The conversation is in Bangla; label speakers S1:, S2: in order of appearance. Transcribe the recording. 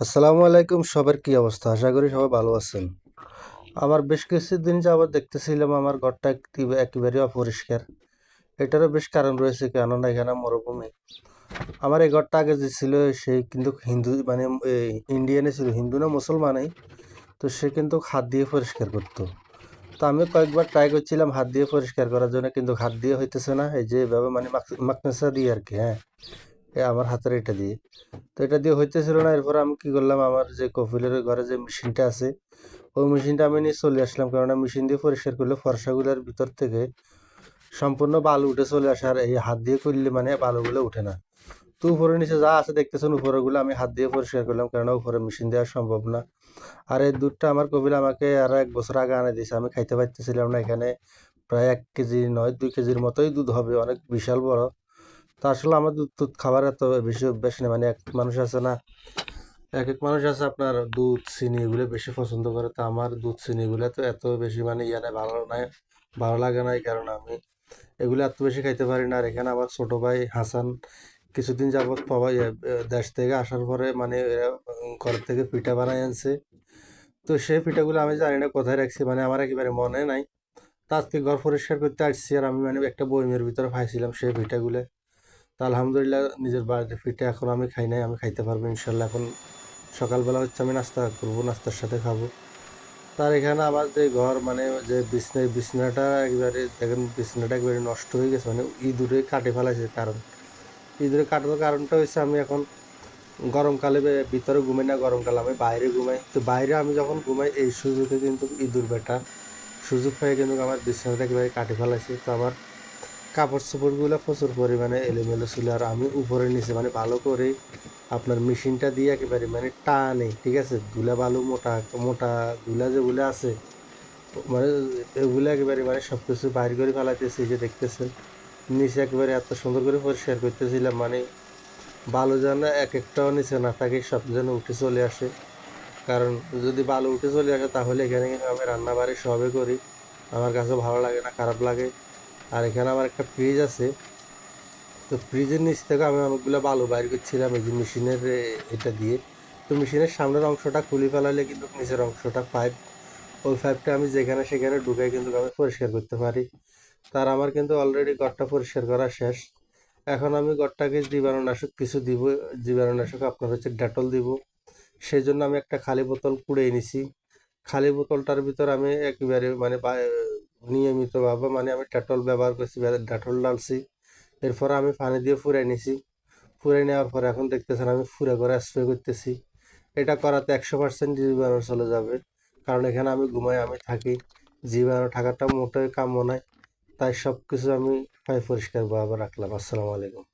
S1: আসসালামু আলাইকুম, সবার কি অবস্থা? আশা করি সবাই ভালো আছেন। আমার বেশ কিছুদিন যাবৎ দেখতেছিলাম আমার ঘরটা একেবারে অপরিষ্কার। এটারও বেশ কারণ রয়েছে, কেননা এখানে মরুভূমি। আমার এই ঘরটা আগে যে ছিল সেই কিন্তু হিন্দু মানে ইন্ডিয়ানে ছিল। হিন্দু না মুসলমানই। তো সে কিন্তু হাত দিয়ে পরিষ্কার করতো। তো আমি কয়েকবার ট্রাই করছিলাম হাত দিয়ে পরিষ্কার করার জন্য, কিন্তু হাত দিয়ে হইতেছে না। এই যে এভাবে মানে মাকনেসা দিয়ে আর কি হ্যাঁ। আমার হাতের এটা দিয়ে। তো এটা দিয়ে হইতেছিল না, এরপর আমি কি করলাম, আমার যে কপিলের ঘরে যে মেশিনটা আছে, ওই মেশিনটা আমি নিয়ে চলে আসলাম। কারণ মেশিন দিয়ে পরিষ্কার করলে ফর্সাগুলোর ভিতর থেকে সম্পূর্ণ বালু উঠে চলে আসে, আর এই হাত দিয়ে করলে মানে বালুগুলো উঠে না। তো উপরে নিচে যা আছে দেখতেছেন, উপরেগুলো আমি হাত দিয়ে পরিষ্কার করলাম, কেননা উপরে মেশিন দেওয়া সম্ভব না। আর এই দুধটা আমার কপিল আমাকে আর এক বছর আগে আনে দিয়েছে, আমি খাইতে পারতেছিলাম না এখানে। প্রায় এক কেজি নয়, দুই কেজির মতোই দুধ হবে, অনেক বিশাল বড়। তো আসলে আমার দুধ খাবার এত বেশি অভ্যাস নেই। মানে এক মানুষ আছে না এক এক মানুষ আছে আপনার দুধ, চিনি এগুলো বেশি পছন্দ করে। তো আমার দুধ, চিনি এগুলো তো এত বেশি মানে ইয়ে নাই, ভালো নাই, ভালো লাগে না এই কারণে আমি এগুলো এত বেশি খাইতে পারি না। আর এখানে আমার ছোটো ভাই হাসান কিছুদিন যাবৎ পাওয়া দেশ থেকে আসার পরে মানে ঘর থেকে পিঠা বানাই আনছে। তো সেই পিঠাগুলো আমি জানি না কোথায় রাখছি মানে আমার একেবারে মনে নাই। তো আজকে ঘর পরিষ্কার করতে আসছি আর আমি মানে একটা বইমের ভিতরে পাইছিলাম সেই পিঠাগুলো। তা আলহামদুলিল্লাহ নিজের বাড়িতে পিঠে এখন আমি খাই নাই, আমি খাইতে পারব, ইনশাল্লাহ। এখন সকালবেলা হচ্ছে আমি নাস্তা করব, নাস্তার সাথে খাব। তার এখানে আমার যে ঘর মানে যে বিছনা, বিছনাটা একবারে, দেখেন বিছনাটা একবারে নষ্ট হয়ে গেছে মানে ইঁদুরে কাটে ফেলাইছে কারণ। ইঁদুরে কাটার কারণটা হচ্ছে আমি এখন গরমকালে ভিতরে ঘুমাই না, গরমকালে আমি বাইরে ঘুমাই। তো বাইরে আমি যখন ঘুমাই, এই সুযোগে কিন্তু ইঁদুর বেটা সুযোগ পেয়ে কিন্তু আমার বিছনাটা একেবারে কাটে ফেলাইছে। তো আমার কাপড় চোপড়গুলো প্রচুর পরিমাণে এলোমেলো ছিল আর আমি উপরে নিচে মানে ভালো করে আপনার মেশিনটা দিয়ে একেবারে মানে টানে, ঠিক আছে? ধুলা বালু মোটা মোটা ধুলা যেগুলো আছে মানে এগুলো একেবারে মানে সব কিছু বাইর করে ফেলাইতেছি যে দেখতেছেন। নিচে একেবারে এত সুন্দর করে পরিষ্কার করতেছিলাম মানে বালু যেন এক একটাও নিচে না থাকে, সব যেন উঠে চলে আসে। কারণ যদি বালু উঠে চলে আসে, তাহলে এখানে আমি রান্না বাড়ি সবে করি। আমার কাছে ভালো লাগে না, খারাপ লাগে। আর এখানে আমার একটা ফ্রিজ আছে। তো ফ্রিজের নিচ থেকে আমি অনেকগুলো বালু বাইর করছিলাম, এই যে মেশিনের এটা দিয়ে। তো মেশিনের সামনের অংশটা খুলে ফেলালে কিন্তু নিচের অংশটা পাইপ ওই পাইপটা আমি যেখানে সেখানে ঢুকাই কিন্তু আমি পরিষ্কার করতে পারি। তার আমার কিন্তু অলরেডি ঘরটা পরিষ্কার করা শেষ। এখন আমি ঘরটাকে জীবাণুনাশক কিছু দিব, জীবাণুনাশক আপনার হচ্ছে ডেটল দিব। সেই জন্য আমি একটা খালি বোতল কুড়ে নিছি খালি বোতলটার ভিতর আমি একেবারে মানে নিয়মিতভাবে মানে আমি ডেটল ব্যবহার করছি ডেটল ডালছি। এরপর আমি পানি দিয়ে ফুরাই নিছি। ফুরাই নেওয়ার পর এখন দেখতেছেন আমি ফুরে করে স্প্রে করতেছি। এটা করাতে একশো পার্সেন্ট জীবাণু চলে যাবে। কারণ এখানে আমি ঘুমাই, আমি থাকি। জীবাণু থাকাটা মোটেই কাম্য নয়। তাই সব কিছু আমি পরিষ্কার পরিষ্কারভাবে রাখলাম। আসসালামু আলাইকুম।